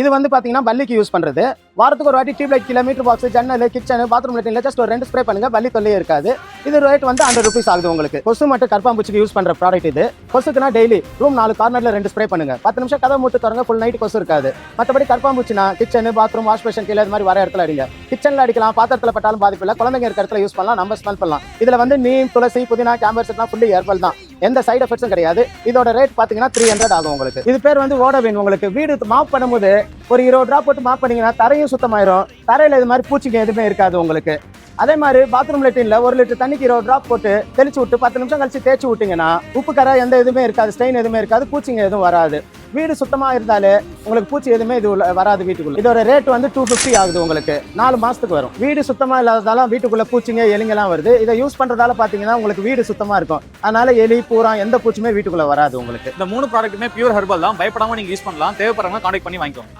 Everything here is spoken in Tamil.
இது வந்து பார்த்தீங்கன்னா பல்லிக்கு யூஸ் பண்ணுறது வாரத்துக்கு ஒரு வாட்டி டியூப்லைட் கிலோமீட்டர் பாக்ஸ் ஜன்னல் கிச்சன் பாத்ரூம் லைட்டில் ஜஸ்ட் ஒரு ரெண்டு ஸ்ப்ரே பண்ணுங்கள் பல்லி தொல்லையே இருக்காது. இது ரேட் வந்து ஹண்ட்ரட் ருபீஸ் ஆகுது உங்களுக்கு. கொசு மட்டும் கற்பாம்பூச்சிக்கு யூஸ் பண்ற ப்ராடக்ட் இது. கொசுக்குனா டெய்லி ரூம் நாலு கார்னர்ல ரெண்டு ஸ்ப்ரே பண்ணுங்க. பத்து நிமிஷம் கதை மூட்டு திறங்க ஃபுல் நைட் கொசு இருக்காது. மற்றபடி கற்பாம்பூச்சினா கிச்சன் பாத்ரூம் வாஷ் பேஷன் கீழே இது மாதிரி வர இடத்துல அடிங்க. கிச்சன்ல அடிக்கலாம் பாத்திரத்துல பட்டாலும் பாதிப்பு இல்லை. குழந்தைங்க இருக்கிற இடத்துல யூஸ் பண்ணலாம் நம்ம ஸ்மெல் பண்ணலாம். இதுல வந்து நீம் துளசி புதினா கேம்பர்ஸ்லாம் ஃபுல்லி ஏர்பல் தான். எந்த சைடு எஃபெக்ட்ஸும் கிடையாது. இதோட ரேட் பாத்தீங்கன்னா த்ரீ ஹண்ட்ரட் ஆகும் உங்களுக்கு. இது பேர் வந்து ஓடவின் உங்களுக்கு. வீடு மாப் பண்ணும்போது ஒரு இருபது ட்ராப் போட்டு மாப் பண்ணீங்கன்னா தரையும் சுத்தமாயிரும். தரையில இது மாதிரி பூச்சிங்க எதுவுமே இருக்காது உங்களுக்கு. அதே மாதிரி பாத்ரூம் லெட்டின்ல ஒரு லிட்டர் தண்ணி தண்ணிக்கு இருபது ட்ராப் போட்டு தெளிச்சு விட்டு பத்து நிமிஷம் கழிச்சு தேய்ச்சி விட்டீங்கன்னா உப்பு கரை எந்த எதுவுமே இருக்காது ஸ்டெயின் எதுவுமே இருக்காது பூச்சிங்க எதுவும் வராது. வீடு சுத்தமா இருந்தாலே உங்களுக்கு பூச்சி எதுவுமே இது வராது வீட்டுக்குள்ள. இதோட ரேட் வந்து டூ ஃபிஃப்டி ஆகுது உங்களுக்கு. நாலு மாசத்துக்கு வரும். வீடு சுத்தமா இல்லாததால வீட்டுக்குள்ள பூச்சிங்க எலிங்கெல்லாம் வருது. இதை யூஸ் பண்றதால பாத்தீங்கன்னா உங்களுக்கு வீடு சுத்தமா இருக்கும். அதனால எலி பூரா எந்த பூச்சியுமே வீட்டுக்குள்ள வராது உங்களுக்கு. இந்த மூணு ப்ராடக்ட்டுமே பியூர் ஹெர்பல் தான். பயப்படாம நீங்க யூஸ் பண்ணலாம். தேவைப்படுறவங்க கான்டாக்ட் பண்ணி வாங்கிக்கோங்க.